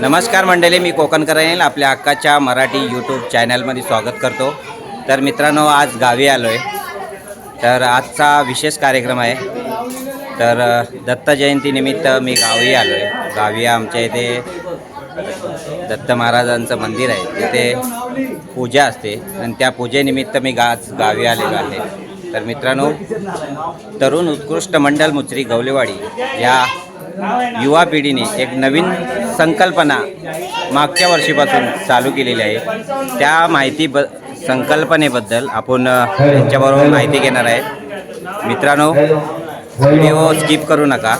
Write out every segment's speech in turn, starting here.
नमस्कार मंडळी मी कोकणकर येईल आपल्या अक्काच्या मराठी यूट्यूब चॅनलमध्ये स्वागत करतो. तर मित्रांनो आज गावी आलो आहे तर आजचा विशेष कार्यक्रम आहे. तर दत्त जयंतीनिमित्त मी गावी आलो आहे गावी आमच्या इथे दत्त महाराजांचं मंदिर आहे. तिथे पूजा असते. आणि त्या पूजेनिमित्त मी गा गावी आलेलो आहे. तर मित्रांनो तरुण उत्कृष्ट मंडल मुचरी गवलेवाडी या युवा पिढीने एक नवीन संकल्पना मागच्या वर्षीपासून चालू केलेली आहे. त्या माहिती ब संकल्पनेबद्दल आपण त्यांच्याबरोबर माहिती घेणार आहे. मित्रांनो व्हिडिओ स्किप करू नका.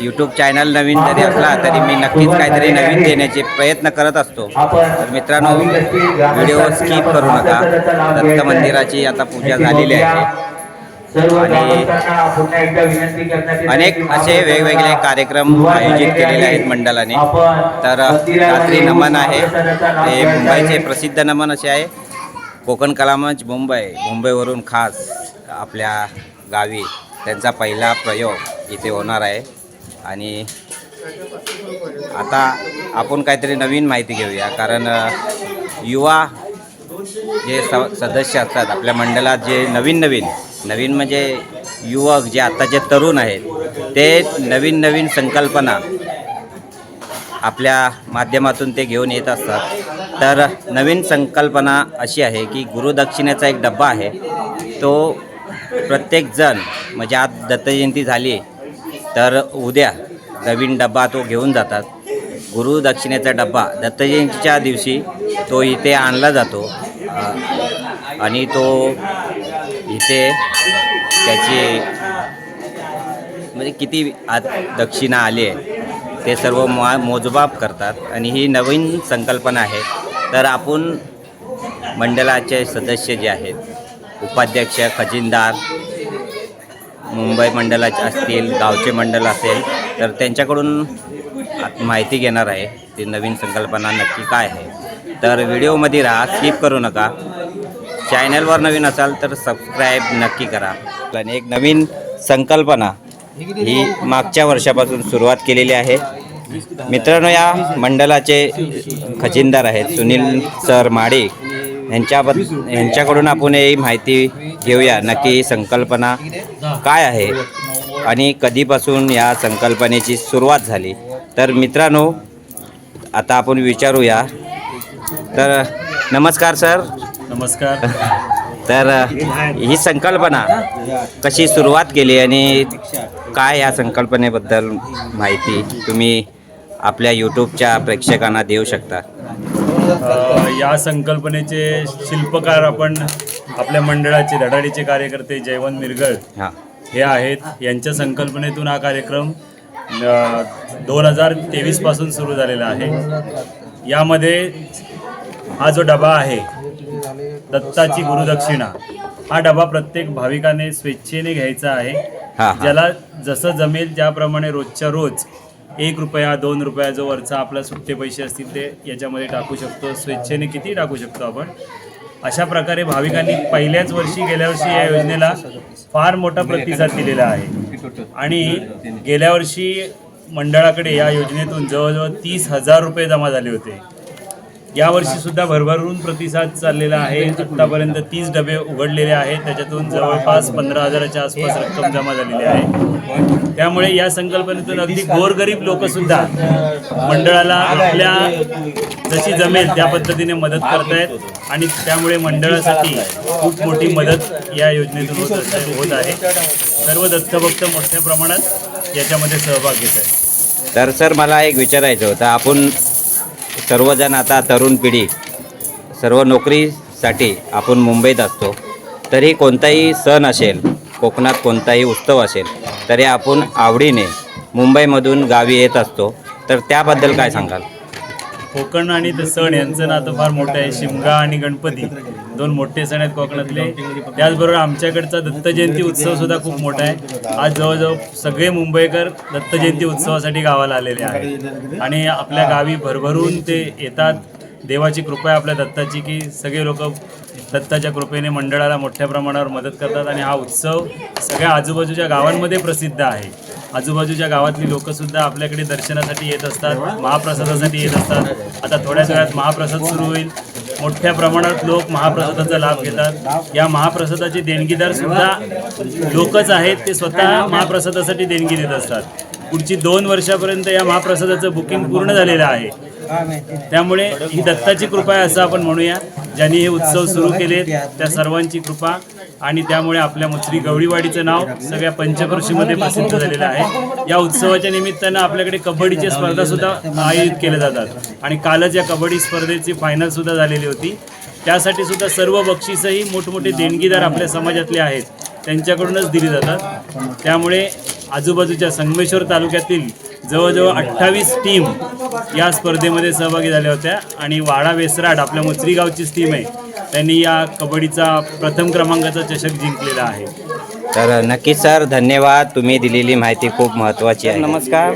यूट्यूब चॅनल नवीन जरी असला तरी मी नक्कीच काहीतरी नवीन देण्याचे प्रयत्न करत असतो. तर मित्रांनो व्हिडिओ स्किप करू नका. दत्त मंदिराची आता पूजा झालेली आहे. आणि अनेक असे वेगवेगळे कार्यक्रम आयोजित केलेले आहेत मंडळाने. तर रात्री नमन आहे. ते मुंबईचे प्रसिद्ध नमन असे आहे. कोकण कलामंच मुंबई. मुंबईवरून खास आपल्या गावी त्यांचा पहिला प्रयोग इथे होणार आहे. आणि आता आपण काहीतरी नवीन माहिती घेऊया. कारण युवा जे स सदस्य असतात आपल्या मंडळात जे नवीन नवीन नवीन म्हणजे युवक जे आत्ताचे तरुण आहेत ते नवीन नवीन संकल्पना आपल्या माध्यमातून ते घेऊन येत असतात. तर नवीन संकल्पना अशी आहे की गुरुदक्षिणेचा एक डब्बा आहे. तो प्रत्येकजण म्हणजे आज दत्तजयंती झाली तर उद्या नवीन डब्बा तो घेऊन जातात. गुरुदक्षिणेचा डब्बा दत्तजयंतीच्या दिवशी तो इथे आणला जातो. आणि तो इथे त्याची म्हणजे किती आत दक्षिणा आली आहे ते सर्व मो मोजमाप करतात. आणि ही नवीन संकल्पना आहे. तर आपण मंडळाचे सदस्य जे आहेत उपाध्यक्ष खजिनदार मुंबई मंडळाचे असतील गावचे मंडळ असेल तर त्यांच्याकडून माहिती घेणार आहे ती नवीन संकल्पना नक्की काय आहे. तर व्हिडिओमध्ये राहा स्किप करू नका. चॅनलवर नवीन असाल तर सबस्क्राईब नक्की करा. आणि एक नवीन संकल्पना ही मागच्या वर्षापासून सुरुवात केलेली आहे. मित्रांनो या मंडळाचे खजिनदार आहेत सुनील सर माडे. यांच्याबद यांच्याकडून आपण ही माहिती घेऊया. नक्की ही संकल्पना काय आहे आणि कधीपासून या संकल्पनेची सुरुवात झाली? तर मित्रांनो आता आपण विचारूया. तर नमस्कार सर. नमस्कार. तर ही संकल्पना कशी सुरुवात केली आणि काय या संकल्पनेबद्दल माहिती तुम्ही आपल्या यूट्यूबच्या प्रेक्षकांना देऊ शकता? या संकल्पनेचे शिल्पकार आपण आपल्या मंडळाचे धडाडीचे कार्यकर्ते जयवंत मिरगळ हां. हे आहेत. यांच्या संकल्पनेतून हा कार्यक्रम दोन हजार तेवीसपासून सुरू झालेला आहे. यामध्ये हा जो डबा आहे दत्ताची गुरुदक्षिणा. हा डबा प्रत्येक भाविकाने स्वेच्छेने घ्यायचा आहे. ज्याला जसं जमेल त्याप्रमाणे रोजच्या रोज एक रुपया दोन रुपया जो वरचा आपला सुट्टे पैसे असतील ते याच्यामध्ये टाकू शकतो. स्वेच्छेने किती टाकू शकतो आपण? अशा प्रकारे भाविकांनी पहिल्याच वर्षी गेल्या वर्षी या योजनेला फार मोठा प्रतिसाद दिलेला आहे. आणि गेल्या वर्षी मंडळाकडे या योजनेतून जवळजवळ तीस हजार रुपये जमा झाले होते. यावर्षी सुद्धा भरभरून प्रतिसाद चाललेला आहे. आत्तापर्यंत तीस डबे उघडलेले आहेत. त्याच्यातून जवळपास पंधरा हजाराच्या आसपास रक्कम जमा झालेली आहे. त्यामुळे या संकल्पनेतून अगदी गोरगरीब लोक सुद्धा मंडळाला आपल्या जशी जमेल त्या पद्धतीने मदत करतायत आणि त्यामुळे मंडळासाठी खूप मोठी मदत या योजनेतून होत होत आहे. सर्व दत्तभक्त मोठ्या प्रमाणात याच्यामध्ये सहभाग घेत आहेत. तर सर मला एक विचारायचं होतं. आपण सर्वजण आता तरुण पिढी सर्व नोकरीसाठी आपण मुंबईत असतो. तरी कोणताही सण असेल कोकणात कोणताही उत्सव असेल तरी आपण आवडीने मुंबईमधून गावी येत असतो. तर त्याबद्दल काय सांगाल? कोकण आणि ते सण यांचं नातं फार मोठं आहे. शिमगा आणि गणपती दोन मोठे सण आहेत कोकणातले. त्याचबरोबर आमच्याकडचा दत्त जयंती उत्सव सुद्धा खूप मोठा आहे. आज जवळजवळ सगळे मुंबईकर दत्त जयंती उत्सवासाठी गावाला आलेले आहेत. आणि आपल्या गावी भरभरून ते येतात. देवाची कृपा आहे आपल्या दत्ताची की सगळे लोक दत्ताच्या कृपेने मंडळाला मोठ्या प्रमाणावर मदत करतात. आणि हा उत्सव सगळ्या आजूबाजूच्या गावांमध्ये प्रसिद्ध आहे. आजूबाजूच्या गावातली लोकंसुद्धा आपल्याकडे दर्शनासाठी येत असतात महाप्रसादासाठी येत असतात. आता थोड्याच वेळात महाप्रसाद सुरू होईल. मोठ्या प्रमाणात लोक महाप्रसादाचा लाभ घेतात. या महाप्रसादाचे देणगीदार सुद्धा लोकच आहेत ते स्वतः महाप्रसादासाठी देणगी देत असतात. पुढची दोन वर्षापर्यंत या महाप्रसादाचं बुकिंग पूर्ण झालेलं आहे. त्यामुळे ही दत्ताची कृपा आहे असं आपण म्हणूया. ज्यांनी हे उत्सव सुरू केले त्या सर्वांची कृपा आणि त्यामुळे आपल्या मुसरी गवळीवाडीचं नाव सगळ्या पंचकृषीमध्ये प्रसिद्ध झालेलं आहे. या उत्सवाच्या निमित्तानं आपल्याकडे कबड्डीच्या स्पर्धा सुद्धा आयोजित केल्या जातात. आणि कालच या कबड्डी स्पर्धेची फायनल सुद्धा झालेली होती. त्यासाठी सुद्धा सर्व बक्षीसही मोठमोठे देणगीदार आपल्या समाजातले आहेत त्यांच्याकडूनच दिली जातात. त्यामुळे आजूबाजूच्या संगमेश्वर तालुक्यातील जवळजवळ अठ्ठावीस टीम या स्पर्धेमध्ये सहभागी झाल्या होत्या. आणि वाडा वेसराट आपल्या मुचरी गावचीच टीम आहे त्यांनी या कबड्डीचा प्रथम क्रमांकाचा चषक जिंकलेला आहे. तर नक्कीच सर धन्यवाद. तुम्ही दिलेली माहिती खूप महत्त्वाची आहे. नमस्कार.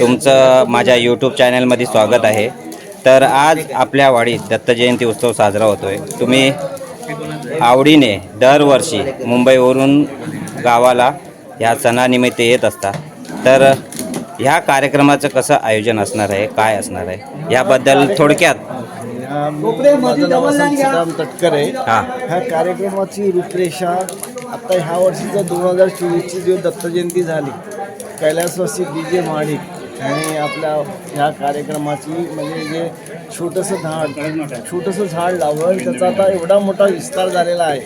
तुमचं माझ्या यूट्यूब चॅनलमध्ये स्वागत आहे. तर आज आपल्या वाडीत दत्त जयंती उत्सव साजरा होतो आहे तुम्ही आवडीने दरवर्षी मुंबईवरून गावाला ह्या सणानिमित्त येत असता. तर ह्या कार्यक्रमाचं कसं आयोजन असणार आहे? काय असणार आहे? याबद्दल थोडक्यात माझं नाव वसंत सीताराम तटकर. आहे हां. ह्या कार्यक्रमाची रूपरेषा आता ह्या वर्षीचं दोन हजार चोवीसची जो दत्त जयंती झाली कैलासवासी डी जे महाडिक आणि आपल्या ह्या कार्यक्रमाची म्हणजे जे छोटंसं झाड छोटंसं झाड लावलं त्याचा आता एवढा मोठा विस्तार झालेला आहे.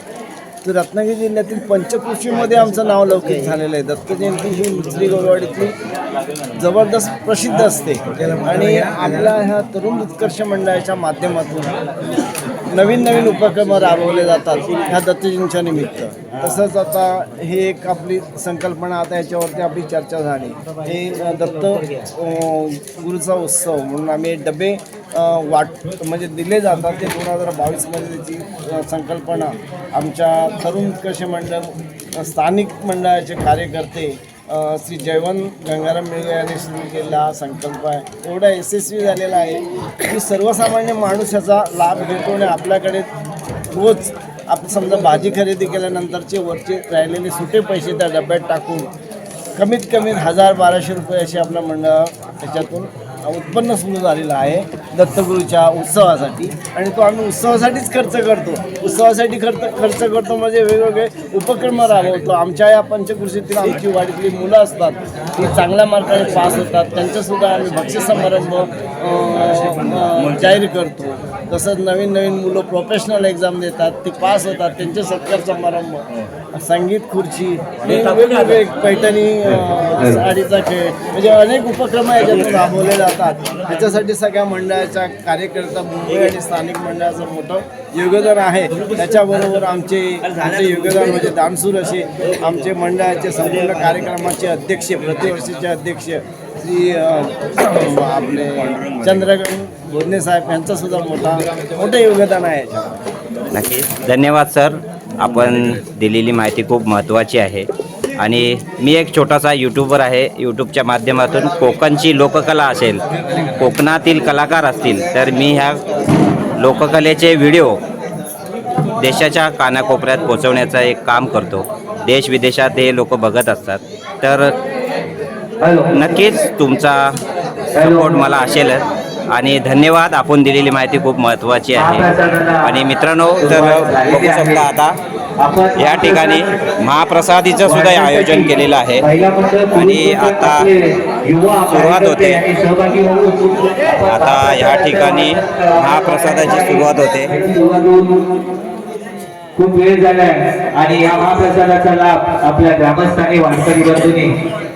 तर रत्नागिरी जिल्ह्यातील पंचकृषीमध्ये आमचं नाव लौकिक झालेलं आहे. दत्त जयंती ही मुसरी गौरवाडीतली जबरदस्त प्रसिद्ध असते. आणि आपल्या ह्या तरुण उत्कर्ष मंडळाच्या माध्यमातून नवीन नवीन उपक्रम राबवले जातात ह्या दत्तजींच्या निमित्त. तसंच आता हे एक आपली संकल्पना आता याच्यावरती आपली चर्चा झाली. हे दत्त गुरुचा उत्सव म्हणून आम्ही डबे वाट म्हणजे दिले जातात. ते दोन हजार बावीसमध्ये त्याची संकल्पना आमच्या तरुण उत्कर्ष मंडळ स्थानिक मंडळाचे कार्यकर्ते श्री जयवंत गंगाराम मेघे यांनी सुरू केलेला हा संकल्प आहे. एवढा यशस्वी झालेला आहे की सर्वसामान्य माणूस याचा लाभ घेतो आणि आपल्याकडे रोज आपण समजा भाजी खरेदी केल्यानंतरचे वरचे राहिलेले सुटे पैसे त्या डब्यात टाकून कमीत कमी हजार बाराशे रुपये असे आपल्या मंडळ त्याच्यातून उत्पन्न सुरू झालेलं आहे दत्तगुरूच्या उत्सवासाठी. आणि तो आम्ही उत्सवासाठीच खर्च करतो. उत्सवासाठी खर्च खर्च करतो म्हणजे वेगवेगळे उपक्रम राबवतो आमच्या या पंचकृषीतील आमची वाडीतली मुलं असतात. ती चांगल्या मार्काने पास होतात. त्यांच्यासुद्धा आम्ही बक्षीस समारंभ जाहीर करतो. तसंच नवीन नवीन मुलं प्रोफेशनल एक्झाम देतात. ते पास होतात. त्यांचे सत्कार समारंभ संगीत खुर्ची हे वेगवेगळे पैठणी साडीचा खेळ. म्हणजे अनेक उपक्रम याच्यातून राबवले जातात त्याच्यासाठी सगळ्या मंडळाच्या कार्यकर्ता मुंबई आणि स्थानिक मंडळाचं मोठं योगदान आहे. त्याच्याबरोबर आमचे आमचे योगदान म्हणजे दानसूर असे आमचे मंडळाचे संपूर्ण कार्यक्रमाचे अध्यक्ष प्रतिवर्षीचे अध्यक्ष श्री आपले चंद्रकांत भोजने साहेब यांचं सुद्धा मोठा मोठं योगदान आहे याच्यात नक्कीच. धन्यवाद सर. आपण दिलेली माहिती खूप महत्त्वाची आहे. आणि मी एक छोटासा यूट्यूबर आहे. यूट्यूबच्या माध्यमातून कोकणची लोककला असेल कोकणातील कलाकार असतील तर मी ह्या लोककलेचे व्हिडिओ देशाच्या कानाकोपऱ्यात पोचवण्याचं एक काम करतो. देश विदेशात हे लोक बघत असतात. तर नक्कीच तुमचा सपोर्ट मला असेलच आणि धन्यवाद. आपण दिलेली माहिती खूप महत्त्वाची आहे. आणि मित्रांनो तर बघू शकता आता. या ठिकाणी महाप्रसादीचं सुद्धा आयोजन केलेलं आहे. आणि आता सुरुवात होते. आता या ठिकाणी महाप्रसादाची सुरुवात होते. खूप वेळ झालाय. आणि या महाप्रसादाचा लाभ आपल्या ग्रामस्थांनी वारकरी बंधूंनी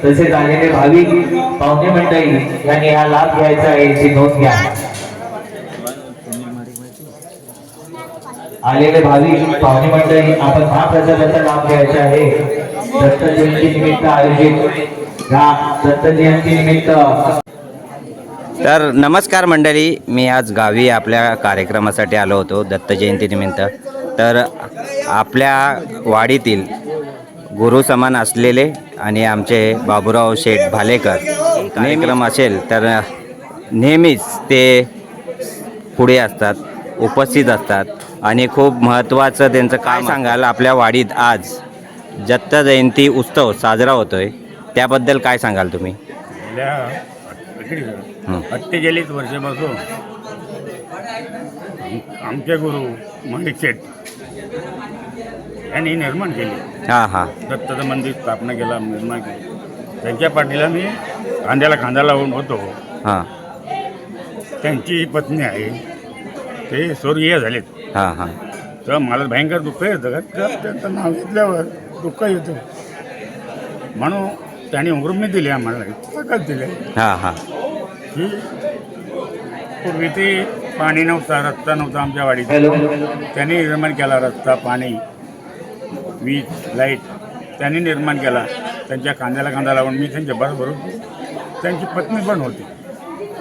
तसेच आलेले भाविक पाहुणे मंडळी यांनी हा लाभ घ्यायचा आहे याची नोंद घ्या. आलेले भाविक पाहुणे मंडळी आपण महाप्रसादाचा लाभ घ्यायचा आहे. दत्त जयंती निमित्त आयोजित या दत्त जयंती निमित्त. तर नमस्कार मंडळी मी आज गावी आपल्या कार्यक्रमासाठी आलो होतो दत्त जयंतीनिमित्त तर आपल्या वाडीतील गुरु समान असलेले आणि आमचे बाबूराव शेठ भालेकर कार्यक्रम असेल तर नेहमीच ते पुढे असतात उपस्थित असतात. आणि खूप महत्त्वाचं त्यांचं काय सांगाल आपल्या वाडीत आज? दत्त जयंती उत्सव साजरा होतो आहे त्याबद्दल काय सांगाल तुम्ही? गेल्या हं. अठ्ठेचाळीस वर्षापासून आम- आमचे गुरु माणिक शेठ यांनी निर्माण केले. हां हां. दत्ताचं मंदिर स्थापना केला निर्माण केली. त्यांच्या पाठीला मी खांद्याला खांदा लावून होतो. हां. त्यांची पत्नी आहे. ते स्वर्गीय झालेत. हां हां. तर मला भयंकर दुःख येतं. का तर त्यांचं नाव घेतल्यावर दुःख येतं. म्हणून त्यांनी उर्मी दिली आम्हाला. ताकद दिली. हां हां. की पूर्वी ते पाणी नव्हता रस्ता नव्हता आमच्या वाडीत. त्यांनी निर्माण केला रस्ता पाणी वीज लाइट. त्यांनी निर्माण केला. त्यांच्या कांद्याला कांदा लावून मी त्यांच्या बरोबर होतो त्यांची पत्नी पण होती.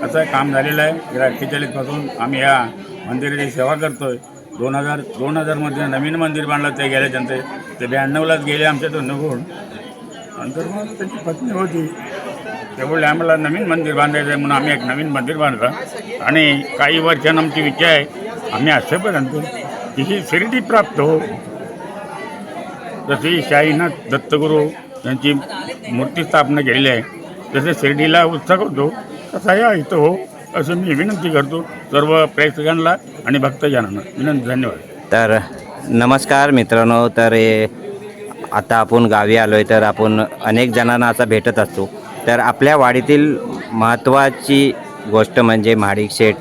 असं काम झालेलं आहे. गेल्या अठ्ठेचाळीसपासून आम्ही या मंदिराची सेवा करतोय. दोन हजार दोन हजारमध्ये नवीन मंदिर बांधलं ते गेल्याच्यानंतर ते ब्याण्णवलाच गेले आमच्यातून निघून नंतर मग त्याची पत्नी होती. ते आम्हाला नवीन मंदिर बांधायचं आहे म्हणून आम्ही एक नवीन मंदिर बांधलं. आणि काही वर्षांनी आमची विचार आहे. आम्ही असेपर्यंत तिची शिर्डी प्राप्त हो. जशी शाहीनाथ दत्तगुरू यांची मूर्ती स्थापना केलेली आहे जसे शिर्डीला उत्सव होतो. तसा या इथं हो असं मी विनंती करतो सर्व प्रेक्षकांना आणि भक्तजनांना. विनंती धन्यवाद. तर नमस्कार मित्रांनो तर हे आता आपण गावी आलो आहे तर आपण अनेक जणांना आता भेटत असतो. तर आपल्या वाडीतील महत्त्वाची गोष्ट म्हणजे महाडिक शेठ.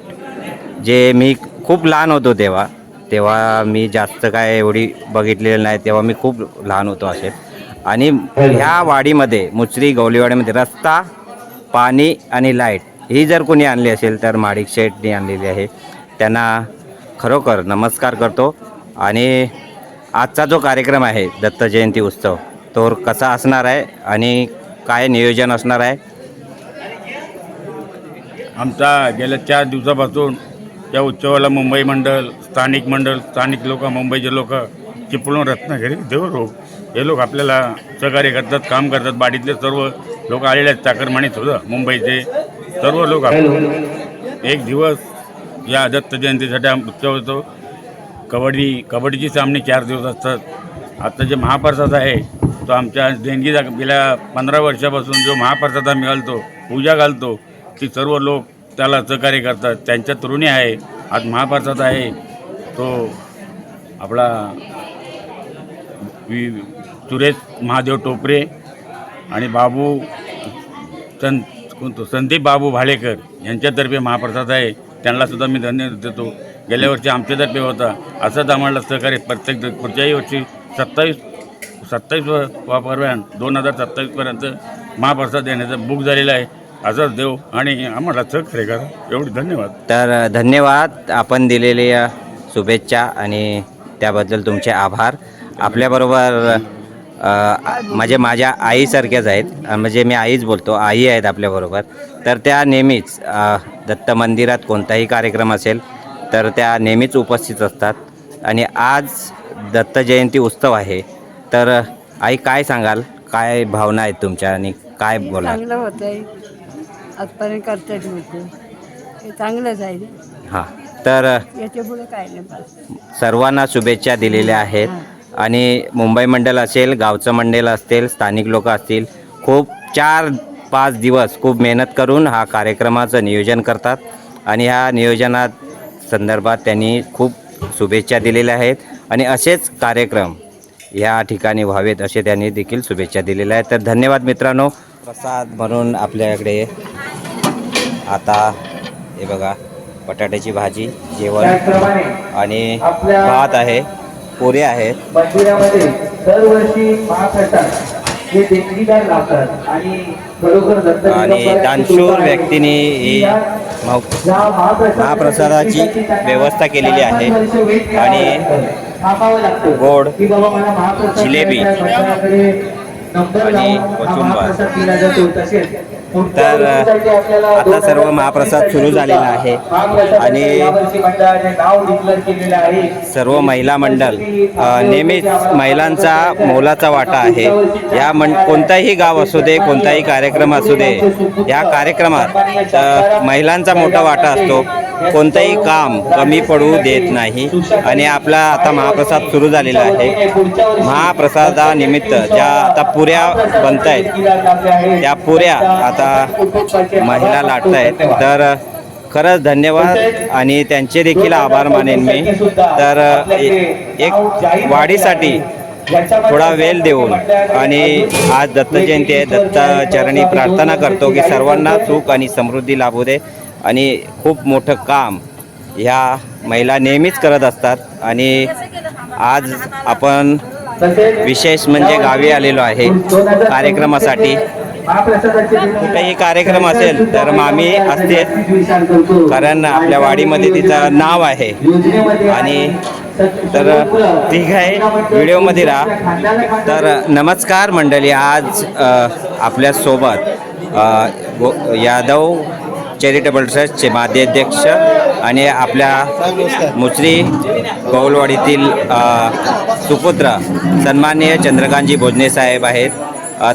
जे मी खूप लहान होतो तेव्हा तेव्हा मी जास्त काय एवढी बघितलेलं नाही तेव्हा मी खूप लहान होतो असे. आणि ह्या वाडीमध्ये मुचरी गवलीवाडीमध्ये रस्ता पाणी आणि लाइट ही जर कोणी आणली असेल तर माडिक शेठनी आणलेली आहे. त्यांना खरोखर नमस्कार करतो. आणि आजचा जो कार्यक्रम आहे दत्त जयंती उत्सव तो कसा असणार आहे आणि काय नियोजन असणार आहे? आमचा गेल्या चार दिवसापासून या उत्सवाला मुंबई मंडळ स्थानिक मंडळ स्थानिक लोक मुंबईचे लोक चिपळूण रत्नागिरी देवरोग हे लोक आपल्याला सहकार्य करतात काम करतात. बाडीतले सर्व लोक आलेले आहेत चाकरमाणीसुद्धा मुंबईचे. सर्व लोक एक दिवस या दत्त जयंतीसाठी उत्सव होतो. कबड्डी कबड्डीचे सामने चार दिवस असतात. आता जे महाप्रसाद आहे तो आमच्या देणगीचा गेल्या पंधरा वर्षापासून जो महाप्रसाद आम्ही घालतो पूजा घालतो ती सर्व लोक त्याला सहकार्य करतात. त्यांच्या तरुणी आहे आज महाप्रसाद आहे. तो आपला वि सुरेश महादेव टोपरे आणि बाबू चंद कोणतो संदीप बाबू भालेकर यांच्यातर्फे महाप्रसाद आहे. त्यांनासुद्धा मी धन्यवाद देतो. गेल्या वर्षी आमच्यातर्फे होता. असंच आम्हाला सहकार्य प्रत्येक पुढच्याही वर्षी सत्तावीस सत्तावीस वापरव्यान दोन हजार सत्तावीसपर्यंत महाप्रसाद देण्याचं बुक झालेलं आहे. असंच देऊ आणि आम्हाला सहकार्य करा. एवढी धन्यवाद. तर धन्यवाद. आपण दिलेल्या शुभेच्छा आणि त्याबद्दल तुमचे आभार. आपल्याबरोबर म्हणजे माझ्या आईसारख्याच आहेत. म्हणजे मी आईच बोलतो आई आहेत आपल्याबरोबर तर त्या नेहमीच दत्त मंदिरात कोणताही कार्यक्रम असेल तर त्या नेहमीच उपस्थित असतात. आणि आज दत्त जयंती उत्सव आहे. तर आई काय सांगाल? काय भावना आहेत तुमच्या आणि काय बोलाल? चांगलं होतं आहे आजपर्यंत करतात हे चांगलंच आहे हां. तर याच्यापुढे काय नाही बस सर्वांना शुभेच्छा दिलेल्या आहेत. आणि मुंबई मंडळ असेल गावचं मंडळ असेल स्थानिक लोक असतील खूप चार पाच दिवस खूप मेहनत करून हा कार्यक्रमाचं नियोजन करतात. आणि ह्या नियोजनात संदर्भात त्यांनी खूप शुभेच्छा दिलेल्या आहेत. आणि असेच कार्यक्रम या ठिकाणी व्हावेत असे त्यांनी देखील शुभेच्छा दिलेल्या आहेत. तर धन्यवाद मित्रांनो. प्रसाद म्हणून आपल्याकडे आता हे बघा बटाट्याची भाजी जेवण आणि भात आहे. पुऱ्या आहेत मंदिरामध्ये दरवर्षी महाप्रसाद हे देणगीदार लावतात आणि खरोखर दत्त आणि दानशूर व्यक्तींनी ही मह- महाप्रसादाची व्यवस्था केलेली आहे. आणि गोड, जिलेबी आणि कोचुंबर. तर आता सर्व महाप्रसाद सुरू झालेला आहे. आणि सर्व महिला मंडळ नेहमीच महिलांचा मोलाचा वाटा आहे. या मं कोणताही गाव असू दे कोणताही कार्यक्रम असू दे या कार्यक्रमात महिलांचा मोठा वाटा असतो. कोणतंही काम कमी पडू देत नाही. आणि आपला आता महाप्रसाद सुरू झालेला आहे. महाप्रसादानिमित्त ज्या आता पुऱ्या बनत आहेत त्या पुऱ्या आता महिला लाटत आहेत तर खरंच धन्यवाद आणि त्यांचे देखील आभार मानेन मी. तर एक वाढीसाठी थोडा वेळ देऊन आणि आज दत्त जयंती आहे. दत्त चरणी प्रार्थना करतो की सर्वांना सुख आणि समृद्धी लाभू दे. आणि खूप मोठं काम ह्या महिला नेहमीच करत असतात. आणि आज आपण विशेष म्हणजे गावी आलेलो आहे. कार्यक्रमासाठी. कुठेही कार्यक्रम असेल तर मामी असते. कारण आपल्या वाडीमध्ये तिचं नाव आहे. आणि तर ठीक आहे. व्हिडिओमध्ये राहा. तर नमस्कार मंडळी. आज आपल्यासोबत गो- यादव चॅरिटेबल ट्रस्टचे माध्यध्यक्ष आणि आपल्या मुसरी कौलवाडीतील सुपुत्र सन्माननीय चंद्रकांतजी भोजने साहेब आहेत.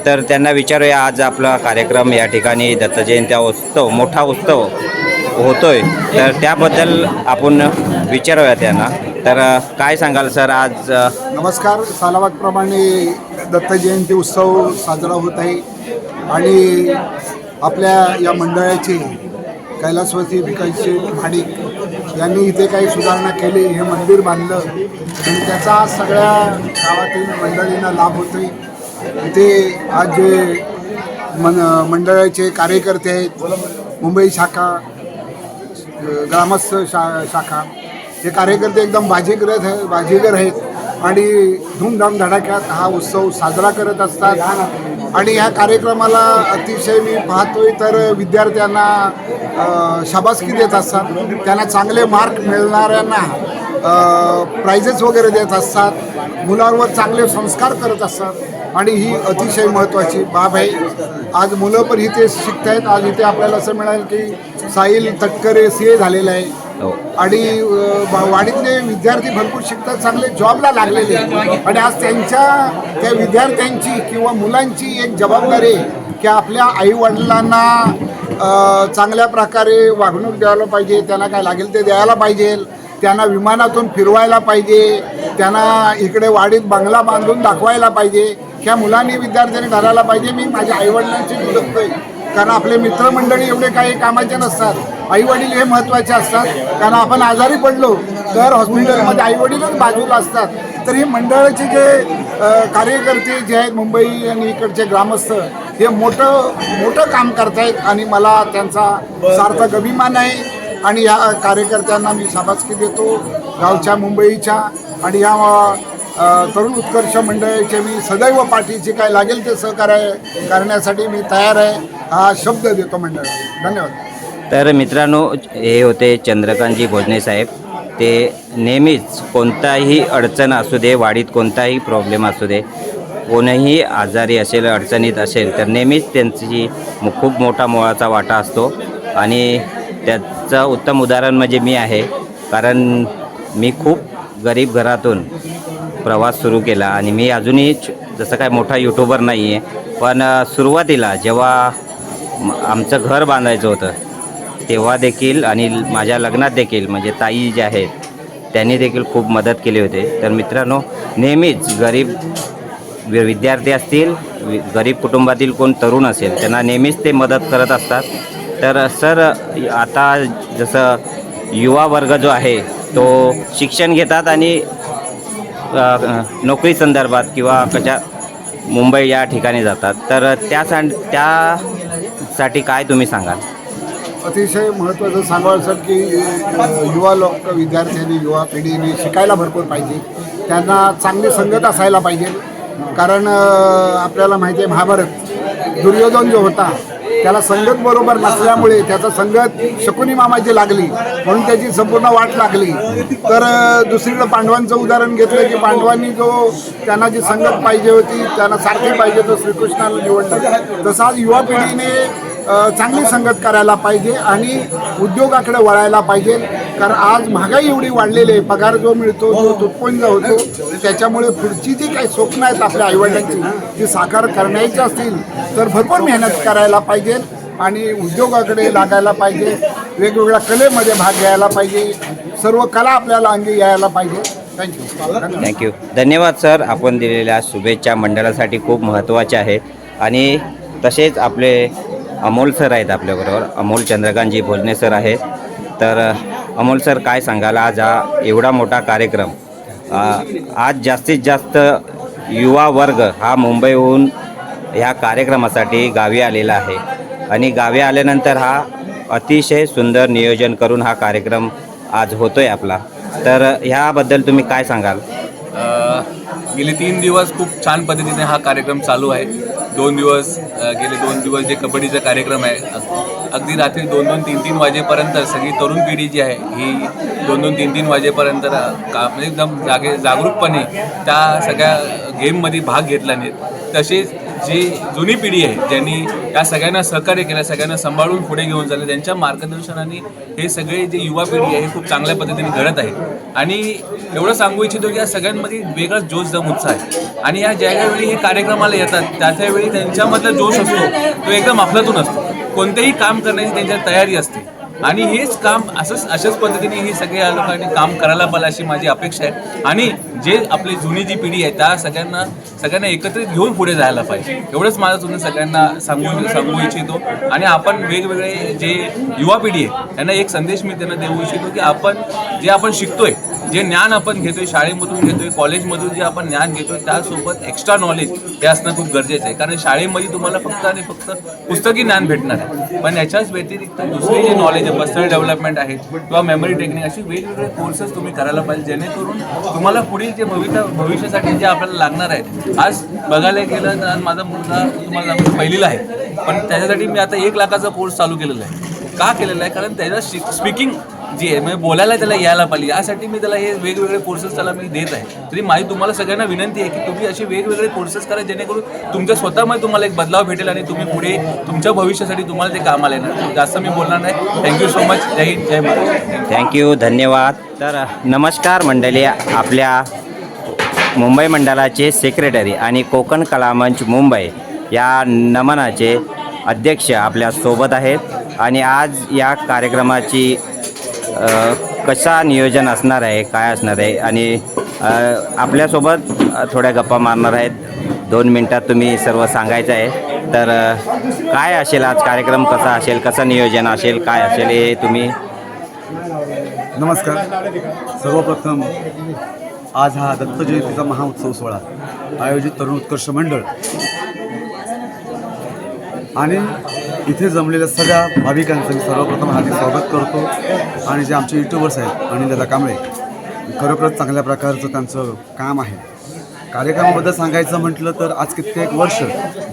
तर त्यांना विचारूया आज आपला कार्यक्रम या ठिकाणी दत्तजयंत्या उत्सव मोठा उत्सव होतोय. तर त्याबद्दल आपण विचारूया त्यांना. तर काय सांगाल सर आज नमस्कार. सालाबादप्रमाणे दत्त जयंती उत्सव साजरा होत आहे. आणि आपल्या या मंडळाचे कैलासवती विकासचे भाडी यांनी इथे काही सुधारणा केली हे मंदिर बांधलं. आणि त्याचा सगळ्या गावातील मंडळींना लाभ होतोय. इथे आज जे मन मंडळाचे कार्यकर्ते आहेत मुंबई शाखा ग्रामस्थ शा शाखा हे कार्यकर्ते एकदम बाजीगर आहेत बाजीगर आहेत. आणि धूमधाम धडाक्यात हा उत्सव साजरा करत असतात. आणि ह्या कार्यक्रमाला अतिशय मी पाहतोय तर विद्यार्थ्यांना शाबासकी देत असतात. त्यांना चांगले मार्क मिळणाऱ्यांना प्राइजेस वगैरे देत असतात. मुलांवर चांगले संस्कार करत असतात. आणि ही अतिशय महत्त्वाची बाब आहे. आज मुलं पण इथे शिकत आहेत आज इथे आपल्याला असं मिळालं की साहिल तटकरे सी ए झालेलं आहे. हो. आणि वाडीतले विद्यार्थी भरपूर शिकतात चांगले जॉबला लागलेले आणि आज त्यांच्या त्या विद्यार्थ्यांची किंवा मुलांची एक जबाबदारी की आपल्या आईवडिलांना चांगल्या प्रकारे वागणूक द्यायला पाहिजे त्यांना काय लागेल ते द्यायला पाहिजे त्यांना विमानातून फिरवायला पाहिजे त्यांना इकडे वाडीत बंगला बांधून दाखवायला पाहिजे ह्या मुलांनी विद्यार्थ्यांनी ठरायला पाहिजे. मी माझ्या आईवडिलांची बघतोय कारण आपले मित्रमंडळी एवढे काही कामाचे नसतात. आईवडील हे महत्त्वाचे असतात. कारण आपण आजारी पडलो तर हॉस्पिटलमध्ये आईवडीलच बाजूला असतात. तर हे मंडळाचे जे कार्यकर्ते जे आहेत मुंबई आणि इकडचे ग्रामस्थ हे मोठं मोठं काम करतायत आणि मला त्यांचा सार्थक अभिमान आहे. आणि या कार्यकर्त्यांना मी शाबासकी देतो. गावच्या मुंबईच्या आणि या तरुण उत्कर्ष मंडळाचे मी सदैव पाठीचे काय लागेल ते सहकार्य करण्यासाठी मी तयार आहे. हा शब्द देतो मंडळ धन्यवाद. तर मित्रांनो हे होते चंद्रकांतजी भोजने साहेब. ते नेहमीच कोणताही अडचण असू दे वाढीत कोणताही प्रॉब्लेम असू दे कोणीही आजारी असेल अडचणीत असेल तर नेहमीच त्यांची खूप मोठा मोळाचा वाटा असतो. आणि त्याचं उत्तम उदाहरण म्हणजे मी आहे कारण मी खूप गरीब घरातून प्रवास सुरू केला. आणि मी अजूनही जसं काय मोठा यूट्यूबर नाही आहे पण सुरुवातीला जेव्हा आमचं घर बांधायचं होतं तेव्हा देखील आणि माझ्या लग्नात देखील म्हणजे ताई जे आहेत त्यांनी देखील खूप मदत केली होती. तर मित्रांनो नेहमीच गरीब विद्यार्थी असतील गरीब कुटुंबातील कोण तरुण असेल त्यांना नेहमीच ते मदत करत असतात. तर सर आता जसं युवा वर्ग जो आहे तो शिक्षण घेतात आणि नोकरी संदर्भात किंवा कशा मुंबई या ठिकाणी जातात. तर त्या त्यासाठी काय तुम्ही सांगाल? अतिशय महत्त्वाचं सांगायचं असं की युवा लोक विद्यार्थ्यांनी युवा पिढीने शिकायला भरपूर पाहिजे. त्यांना चांगली संगत असायला पाहिजे. कारण आपल्याला माहिती आहे महाभारत दुर्योधन जो होता त्याला संगत बरोबर नसल्यामुळे त्याचा संगत शकुनी मामाची लागली म्हणून त्याची संपूर्ण वाट लागली. तर दुसरीकडं पांडवांचं उदाहरण घेतलं की पांडवांनी जो त्यांना जी संगत पाहिजे होती त्यांना सारखी पाहिजे तो श्रीकृष्णाला निवडला तसं आज युवा पिढीने चांगली संगत करायला पाहिजे आणि उद्योगाकडे वळायला पाहिजे. कारण आज महागाई एवढी वाढलेली आहे. पगार जो मिळतो जो तुटपुंज होतो त्याच्यामुळे पुढची जी काही स्वप्न आहेत आपल्या आईवडिलांची ती साकार करण्याची असतील तर भरपूर मेहनत करायला पाहिजे आणि उद्योगाकडे लागायला पाहिजे. वेगवेगळ्या कलेमध्ये भाग घ्यायला पाहिजे. सर्व कला आपल्याला अंगी यायला पाहिजे. थँक्यू थँक्यू धन्यवाद. सर आपण दिलेल्या शुभेच्छा मंडळासाठी खूप महत्त्वाच्या आहे आणि तसेच आपले अमोल सर आहेत आपल्याबरोबर. अमोल चंद्रकांतजी भोजने सर आहेत. तर अमोल सर काय सांगाल? आज हा एवढा मोठा कार्यक्रम आज जास्तीत जास्त युवा वर्ग हा मुंबईहून ह्या कार्यक्रमासाठी गावी आलेला आहे. आणि गावी आल्यानंतर हा अतिशय सुंदर नियोजन करून हा कार्यक्रम आज होतो आहे आपला. तर ह्याबद्दल तुम्ही काय सांगाल? अ, गेले तीन दिवस खूप छान पद्धतीने हा कार्यक्रम चालू आहे. दोन दिवस गेले दोन दिवस जे कबड्डीचा कार्यक्रम आहे. अगदी रात्री दोन दोन तीन तीन वाजेपर्यंत सगळी तरुण पिढी जी आहे ही दोन दोन तीन तीन वाजेपर्यंत का म्हणजे एकदम जागे जागरूकपणे त्या सगळ्या गेममध्ये भाग घेतला नाही. तसेच जी जुनी पिढी आहे ज्यांनी या सगळ्यांना सहकार्य केलं सगळ्यांना सांभाळून पुढे घेऊन चाललं त्यांच्या मार्गदर्शनाने हे सगळे जे युवा पिढी आहे हे खूप चांगल्या पद्धतीने घडत आहे. आणि एवढं सांगू इच्छितो की या सगळ्यांमध्ये वेगळाच जोश जम उत्साह आहे. आणि या ज्या ज्या वेळी हे कार्यक्रमाला येतात त्या त्यावेळी त्यांच्यामधला जोश असतो तो एकदम अफलातून असतो. कोणतेही काम करण्याची त्यांच्या तयारी असते. आणि हेच काम असंच अशाच पद्धतीने ही सगळ्या लोकांनी काम करायला पाहिजे अशी माझी अपेक्षा आहे. आणि जे आपली जुनी जी पिढी आहे त्या सगळ्यांना सगळ्यांना एकत्रित घेऊन पुढे जायला पाहिजे. एवढंच माझं तुम्ही सगळ्यांना सांगू सांगू इच्छितो. आणि आपण वेगवेगळे जे युवा पिढी आहे त्यांना एक संदेश मी त्यांना देऊ इच्छितो की आपण जे आपण शिकतोय जे ज्ञान आपण घेतोय शाळेमधून घेतोय कॉलेजमधून जे आपण ज्ञान घेतोय त्यासोबत एक्स्ट्रा नॉलेज हे असणं खूप गरजेचं आहे. कारण शाळेमध्ये तुम्हाला फक्त आणि फक्त पुस्तकी ज्ञान भेटणार आहे. पण याच्याच व्यतिरिक्त दुसरे जे नॉलेज आहे पर्सनल डेव्हलपमेंट आहे किंवा मेमरी टेक्निक अशी वेगवेगळे कोर्सेस तुम्ही करायला पाहिजे जेणेकरून तुम्हाला पुढील जे भविष्य भविष्यासाठी जे आपल्याला लागणार आहेत आज बघायला गेलं तर आज माझा मुलगा तुम्हाला पहिलीला आहे. पण त्याच्यासाठी मी आता एक लाखाचा कोर्स चालू केलेला आहे. का केलेला आहे? कारण त्याच्या शिक स्पीकिंग जी आहे म्हणजे बोलायला त्याला यायला पाहिजे. यासाठी मी त्याला हे वेगवेगळे कोर्सेस त्याला मी देत आहे. तरी माझी तुम्हाला सगळ्यांना विनंती आहे की तुम्ही असे वेगवेगळे कोर्सेस करा जेणेकरून तुमच्या स्वतःमध्ये तुम्हाला एक बदलाव भेटेल आणि तुम्ही पुढे तुमच्या भविष्यासाठी तुम्हाला ते कामाला येणार. जास्त मी बोलणार नाही. थँक्यू सो मच जय हिंद जय महाराष्ट्र. थँक्यू धन्यवाद. तर नमस्कार मंडळी. आपल्या मुंबई मंडळाचे सेक्रेटरी आणि कोकण कलामंच मुंबई या नमनाचे अध्यक्ष आपल्यासोबत आहेत. आणि आज या कार्यक्रमाची कसा नियोजन असणार आहे काय असणार आहे? आणि आपल्यासोबत थोड्या गप्पा मारणार आहेत. दोन मिनटात तुम्ही सर्व सांगायचं आहे. तर काय असेल आज कार्यक्रम? कसा असेल? कसं नियोजन असेल? काय असेल? हे तुम्ही नमस्कार. सर्वप्रथम आज हा दत्त जयंतीचा महाउत्सव सोहळा आयोजित तरुण उत्कर्ष मंडळ. आणि इथे जमलेल्या सगळ्या भाविकांचं मी सर्वप्रथम हार्दिक स्वागत करतो. आणि जे आमचे युट्यूबर्स आहेत अनिल दादा कांबळे खरोखरच चांगल्या प्रकारचं त्यांचं काम आहे. कार्यक्रमाबद्दल सांगायचं म्हटलं तर आज कित्येक वर्ष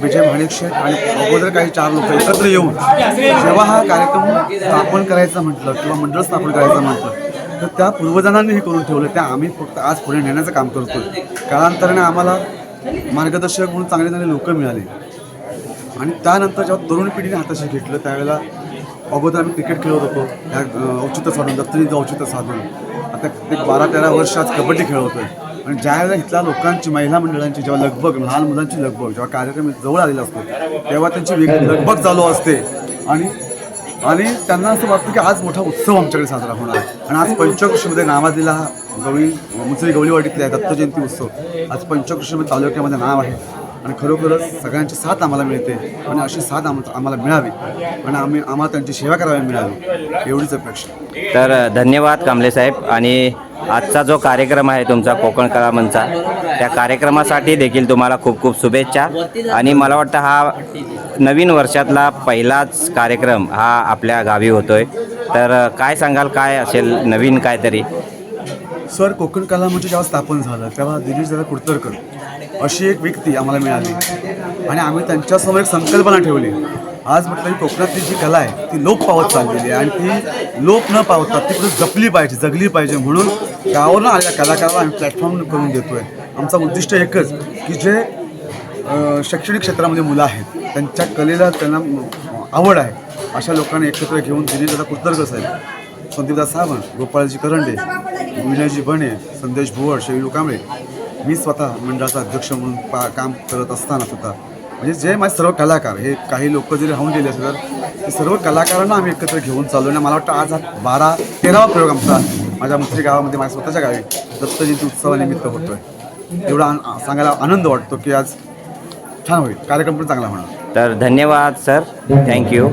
विजय माणिक आणि अगोदर काही चार लोक एकत्र येऊन जेव्हा हा कार्यक्रम स्थापन करायचा म्हटलं किंवा मंडळ स्थापन करायचं म्हटलं तर त्या पूर्वजनांनी हे करून ठेवलं. त्या आम्ही फक्त आज पुढे नेण्याचं काम करतो कालांतराने आम्हाला मार्गदर्शक म्हणून चांगले चांगले लोक मिळाले. आणि त्यानंतर जेव्हा तरुण पिढीने हाताशी घेतलं त्यावेळेला अगोदर आम्ही क्रिकेट खेळत होतो. त्या औचित्य साधून दत्तनीचं औचित्य साधून. आता एक बारा तेरा वर्ष आज कबड्डी खेळवतोय आणि ज्यावेळेला इथल्या लोकांची महिला मंडळांची जेव्हा लगबग लहान मुलांची लगबग जेव्हा कार्यक्रम जवळ आलेला असतो तेव्हा त्यांची वेगळी लगबग चालू असते. आणि आणि त्यांना असं वाटतं की आज मोठा उत्सव आमच्याकडे साजरा होणार. आहे आणि आज पंचकृषीमध्ये नावाजलेला हा गवळी मुसळी गवळीवाडीतला आहे दत्त जयंती उत्सव आज पंचकृषीमध्ये तालुक्यामध्ये नाव आहे. आणि खरोखरच सगळ्यांची साथ आम्हाला मिळते आणि अशी साथ आम आम्हाला मिळावी आणि आम्ही आम्हाला त्यांची सेवा करावी मिळावी एवढीच अपेक्षा तर धन्यवाद कांबळे साहेब आणि आजचा जो कार्यक्रम आहे तुमचा कोकण कला मंचचा त्या कार्यक्रमासाठी देखील तुम्हाला खूप खूप शुभेच्छा. आणि मला वाटतं हा नवीन वर्षातला पहिलाच कार्यक्रम हा आपल्या गावी होतोय. तर काय सांगाल काय असेल नवीन काहीतरी? सर कोकण कला म्हणजे जेव्हा स्थापन झालं तेव्हा दिनेश दादा कुडतरकर अशी एक व्यक्ती आम्हाला मिळाली. आणि आम्ही त्यांच्यासमोर एक संकल्पना ठेवली. आज म्हटलं की कोकणातली जी कला आहे ती लोप पावत चाललेली आहे. आणि ती लोप न पावता ती कुठे जपली पाहिजे जगली पाहिजे म्हणून गावावरून आलेल्या कलाकाराला आम्ही प्लॅटफॉर्म करून देतोय. आमचा उद्दिष्ट एकच की जे शैक्षणिक क्षेत्रामध्ये मुलं आहेत त्यांच्या कलेला त्यांना आवड आहे अशा लोकांना एकत्र घेऊन दिनेश दादा कुडतरकर साहेब संदीपदास सावंत गोपाळजी करंडे विनयजी बणे संदेश भुवड शेवी कांबळे मी स्वतः मंडळाचा अध्यक्ष म्हणून पा काम करत असताना सुद्धा म्हणजे जे माझे सर्व कलाकार हे काही लोक जरी राहून गेले असतात तर सर्व कलाकारांना आम्ही एकत्र घेऊन चाललो आणि मला वाटतं आज हा बारा तेरावा प्रयोग आमचा माझ्या मुत्री गावामध्ये माझ्या स्वतःच्या गावी दत्तजयंती उत्सवानिमित्त होतोय. एवढा सांगायला आनंद वाटतो की आज छान होईल. कार्यक्रम पण चांगला होणार. तर धन्यवाद सर. थँक्यू